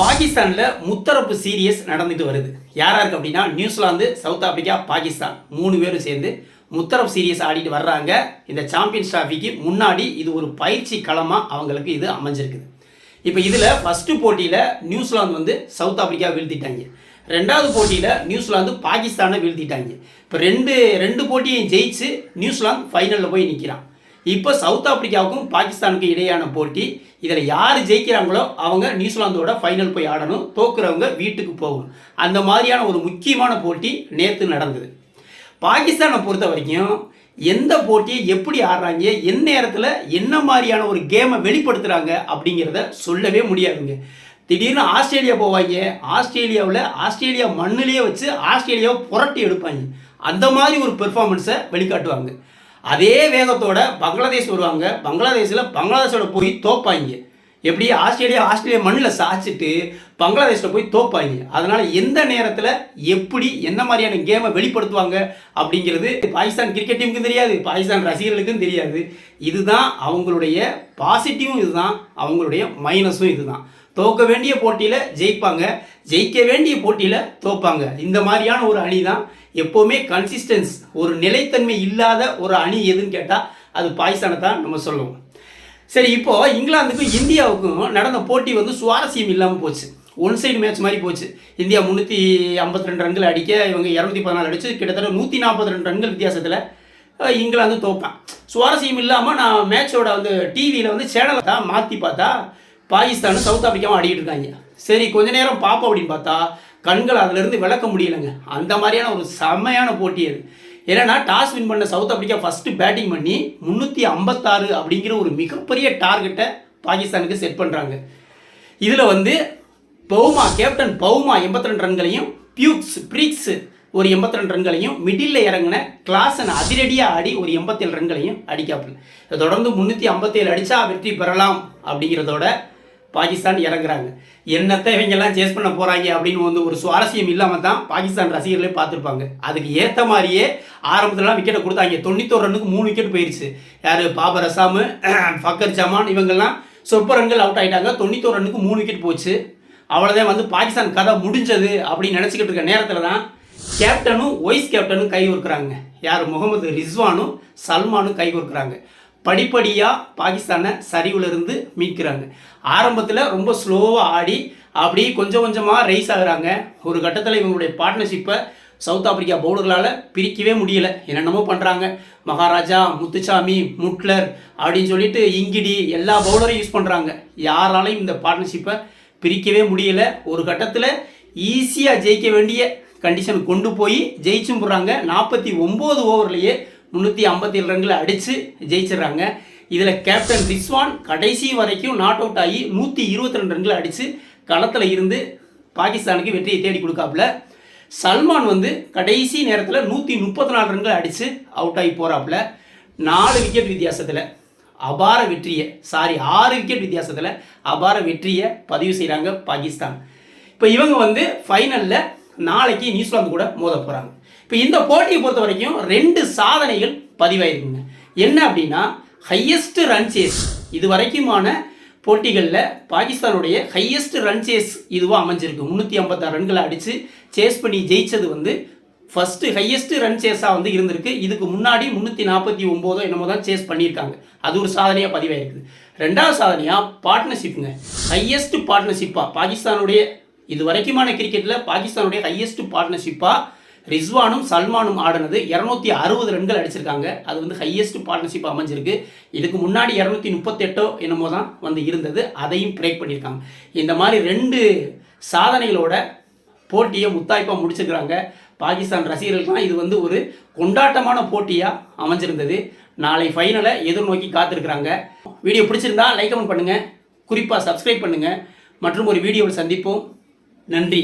பாகிஸ்தானில் முத்தரப்பு சீரியஸ் நடந்துட்டு வருது. யார் இருக்கு அப்படின்னா நியூசிலாந்து சவுத் ஆப்பிரிக்கா பாகிஸ்தான். மூணு பேரும் சேர்ந்து முத்தரப்பு சீரியஸ் ஆடிட்டு வர்றாங்க. இந்த சாம்பியன்ஸ் டிராஃபிக்கு முன்னாடி இது ஒரு பயிற்சி களமாக அவங்களுக்கு இது அமைஞ்சிருக்குது. இப்போ இதில் ஃபஸ்ட்டு போட்டியில் நியூசிலாந்து வந்து சவுத் ஆப்பிரிக்கா வீழ்த்திட்டாங்க. ரெண்டாவது போட்டியில் நியூசிலாந்து பாகிஸ்தானை வீழ்த்திட்டாங்க. இப்போ ரெண்டு ரெண்டு போட்டியையும் ஜெயிச்சு நியூசிலாந்து ஃபைனலில் போய் நிற்கிறான் இப்போ சவுத் ஆப்பிரிக்காவுக்கும் பாகிஸ்தானுக்கும் இடையான போட்டி. இதில் யார் ஜெயிக்கிறாங்களோ அவங்க நியூசிலாந்தோட ஃபைனல் போய் ஆடணும். தோக்குறவங்க வீட்டுக்கு போகணும். அந்த மாதிரியான ஒரு முக்கியமான போட்டி நேற்று நடந்தது. பாகிஸ்தானை பொறுத்த வரைக்கும் எந்த போட்டியை எப்படி ஆடுறாங்க எந்த நேரத்தில் என்ன மாதிரியான ஒரு கேமை வெளிப்படுத்துகிறாங்க அப்படிங்கிறத சொல்லவே முடியாதுங்க. திடீர்னு ஆஸ்திரேலியா போவாங்க. ஆஸ்திரேலியாவில் ஆஸ்திரேலியா மண்ணிலேயே வச்சு ஆஸ்திரேலியாவை புரட்டி எடுப்பாங்க. அந்த மாதிரி ஒரு பெர்ஃபார்மன்ஸை வெளிக்காட்டுவாங்க. அதே வேகத்தோட பங்களாதேஷ் வருவாங்க. பங்களாதேஷில் பங்களாதேஷோட போய் தோப்பாங்க. எப்படி? ஆஸ்திரேலியா ஆஸ்திரேலியா மண்ணில் சாய்ச்சிட்டு பங்களாதேஷில் போய் தோப்பாங்க. அதனால் எந்த நேரத்தில் எப்படி என்ன மாதிரியான கேமை வெளிப்படுத்துவாங்க அப்படிங்கிறது பாகிஸ்தான் கிரிக்கெட் டீமுக்கும் தெரியாது பாகிஸ்தான் ரசிகர்களுக்கும் தெரியாது. இதுதான் அவங்களுடைய பாசிட்டிவும் இதுதான் அவங்களுடைய மைனஸும் இதுதான். தோக்க வேண்டிய போட்டியில் ஜெயிப்பாங்க. ஜெயிக்க வேண்டிய போட்டியில் தோப்பாங்க. இந்த மாதிரியான ஒரு அணி தான் எப்போவுமே கன்சிஸ்டன்ஸ் ஒரு நிலைத்தன்மை இல்லாத ஒரு அணி எதுன்னு கேட்டால் அது பாய்சானை தான் நம்ம சொல்லுவோம். சரி இப்போது இங்கிலாந்துக்கும் இந்தியாவுக்கும் நடந்த போட்டி வந்து சுவாரஸ்யம் இல்லாமல் போச்சு. ஒன் சைடு மேட்ச் மாதிரி போச்சு. இந்தியா முந்நூற்றி ஐம்பத்தி ரெண்டு ரன்கள் அடிக்க இவங்க இரநூத்தி பதினாலு அடிச்சு கிட்டத்தட்ட நூற்றி நாற்பத்தி ரெண்டு ரன்கள் வித்தியாசத்தில் இங்கிலாந்து தோப்பான் சுவாரஸ்யம் இல்லாமல் நான் மேட்சோட வந்து டிவியில் வந்து சேனலை தான் மாற்றி பார்த்தா பாகிஸ்தானும் சவுத் ஆப்பிரிக்காவும் ஆடிட்டு இருக்காங்க. சரி கொஞ்ச நேரம் பார்ப்போம் அப்படின்னு பார்த்தா கண்கள் அதிலிருந்து விளக்க முடியலைங்க. அந்த மாதிரியான ஒரு செம்மையான போட்டி அது. ஏன்னா டாஸ் வின் பண்ண சவுத் ஆப்பிரிக்கா ஃபஸ்ட்டு பேட்டிங் பண்ணி முந்நூற்றி ஐம்பத்தாறு அப்படிங்கிற ஒரு மிகப்பெரிய டார்கெட்டை பாகிஸ்தானுக்கு செட் பண்ணுறாங்க இதில் வந்து பவுமா கேப்டன் பவுமா எண்பத்தி ரெண்டு ரன்களையும் பியூக்ஸ் ப்ரீக்ஸ் ஒரு எண்பத்தி ரெண்டு ரன்களையும் மிடில் இறங்கின கிளாசன் அதிரடியாக ஆடி ஒரு எண்பத்தேழு ரன்களையும் அடிக்காப்புல. இதை தொடர்ந்து முந்நூற்றி ஐம்பத்தேழு அடித்தா வெற்றி பெறலாம் அப்படிங்கிறதோட பாகிஸ்தான் இறங்குறாங்க. என்னத்தை இவங்கெல்லாம் சேஸ் பண்ண போகிறாங்க அப்படின்னு வந்து ஒரு சுவாரஸ்யம் இல்லாமல் தான் பாகிஸ்தான் ரசிகர்களே பார்த்துருப்பாங்க. அதுக்கு ஏற்ற மாதிரியே ஆரம்பத்துலலாம் விக்கெட்டை கொடுத்தாங்க. தொண்ணூத்தோரு ரன்னுக்கு மூணு விக்கெட் போயிடுச்சு யார்? பாபர் அசாமு ஃபக்கர் ஜமான் இவங்கெல்லாம் சொற்ப ரன்கள் அவுட் ஆகிட்டாங்க தொண்ணூத்தோரு ரன்னுக்கு மூணு விக்கெட் போச்சு. அவ்வளோதான் வந்து பாகிஸ்தான் கதை முடிஞ்சது அப்படின்னு நினச்சிக்கிட்டு இருக்க நேரத்தில் தான் கேப்டனும் வைஸ் கேப்டனும் கை கொடுக்குறாங்க யார்? முகமது ரிஸ்வானும் சல்மானும் கை கொடுக்குறாங்க படிப்படியாக பாகிஸ்தானை சரிவுலேருந்து மீட்கிறாங்க. ஆரம்பத்தில் ரொம்ப ஸ்லோவாக ஆடி அப்படி கொஞ்சம் கொஞ்சமாக ரைஸ் ஆகுறாங்க. ஒரு கட்டத்தில் இவங்களுடைய பார்ட்னர்ஷிப்பை சவுத் ஆப்பிரிக்கா பவுலர்களால் பிரிக்கவே முடியல. என்னென்னமோ பண்ணுறாங்க மகாராஜா முத்துசாமி முட்லர் அப்படின்னு சொல்லிட்டு இங்கிடி எல்லா பவுலரையும் யூஸ் பண்ணுறாங்க யாராலையும் இந்த பார்ட்னர்ஷிப்பை பிரிக்கவே முடியல. ஒரு கட்டத்தில் ஈஸியாக ஜெயிக்க வேண்டிய கண்டிஷன் கொண்டு போய் ஜெயிச்சும் போடுறாங்க நாற்பத்தி ஒம்பது ஓவர்லேயே முந்நூற்றி ஐம்பத்தேழு ரன்களை அடித்து ஜெயிச்சிடுறாங்க. இதில் கேப்டன் ரிஸ்வான் கடைசி வரைக்கும் நாட் அவுட் ஆகி நூற்றி இருபத்தி ரெண்டு ரன்களை அடித்து களத்தில் இருந்து பாகிஸ்தானுக்கு வெற்றியை தேடி கொடுக்காப்புல. சல்மான் வந்து கடைசி நேரத்தில் நூற்றி முப்பத்தி நாலு ரன்கள் அடித்து அவுட் ஆகி போகிறாப்புல நாலு விக்கெட் வித்தியாசத்தில் அபார வெற்றியை சாரி ஆறு விக்கெட் வித்தியாசத்தில் அபார வெற்றியை பதிவு செய்கிறாங்க பாகிஸ்தான். இப்போ இவங்க வந்து ஃபைனலில் நாளைக்கு நியூசிலாந்து கூட மோத போகிறாங்க இப்போ இந்த போட்டியை பொறுத்த வரைக்கும் ரெண்டு சாதனைகள் பதிவாயிருக்குங்க. என்ன அப்படின்னா ஹையஸ்ட் ரன் சேஸ் இது வரைக்குமான போட்டிகளில் பாகிஸ்தானுடைய ஹையஸ்ட் ரன் சேஸ் இதுவாக அமைஞ்சிருக்கு. முந்நூற்றி ஐம்பத்தாறு ரன்களை அடித்து சேஸ் பண்ணி ஜெயிச்சது வந்து ஃபஸ்ட்டு ஹையஸ்ட் ரன் சேஸாக வந்து இருந்திருக்கு. இதுக்கு முன்னாடி முந்நூற்றி நாற்பத்தி ஒம்போதோ என்னமோ தான் சேஸ் பண்ணியிருக்காங்க. அது ஒரு சாதனையாக பதிவாயிருக்குது ரெண்டாவது சாதனையாக பார்ட்னர்ஷிப்புங்க ஹையஸ்ட் பார்ட்னர்ஷிப்பாக பாகிஸ்தானுடைய இது வரைக்குமான கிரிக்கெட்டில் பாகிஸ்தானுடைய ஹையஸ்ட் பார்ட்னர்ஷிப்பாக ரிஸ்வானும் சல்மானும் ஆடினது இரநூத்தி அறுபது ரன்கள் அடிச்சிருக்காங்க. அது வந்து ஹையஸ்ட் பார்ட்னர்ஷிப் அமைஞ்சிருக்கு. இதுக்கு முன்னாடி இரநூத்தி முப்பத்தெட்டோ என்னமோ தான் வந்து இருந்தது. அதையும் பிரேக் பண்ணியிருக்காங்க. இந்த மாதிரி ரெண்டு சாதனைகளோட போட்டியை முத்தாய்ப்பாக முடிச்சிருக்கிறாங்க. பாகிஸ்தான் ரசிகர்களுக்கெல்லாம் இது வந்து ஒரு கொண்டாட்டமான போட்டியாக அமைஞ்சிருந்தது. நாளை ஃபைனலை எதிர்நோக்கி காத்திருக்கிறாங்க. வீடியோ பிடிச்சிருந்தா லைக் கமெண்ட் பண்ணுங்கள் குறிப்பாக சப்ஸ்கிரைப் பண்ணுங்கள் மற்றும் ஒரு வீடியோவில் சந்திப்போம். நன்றி.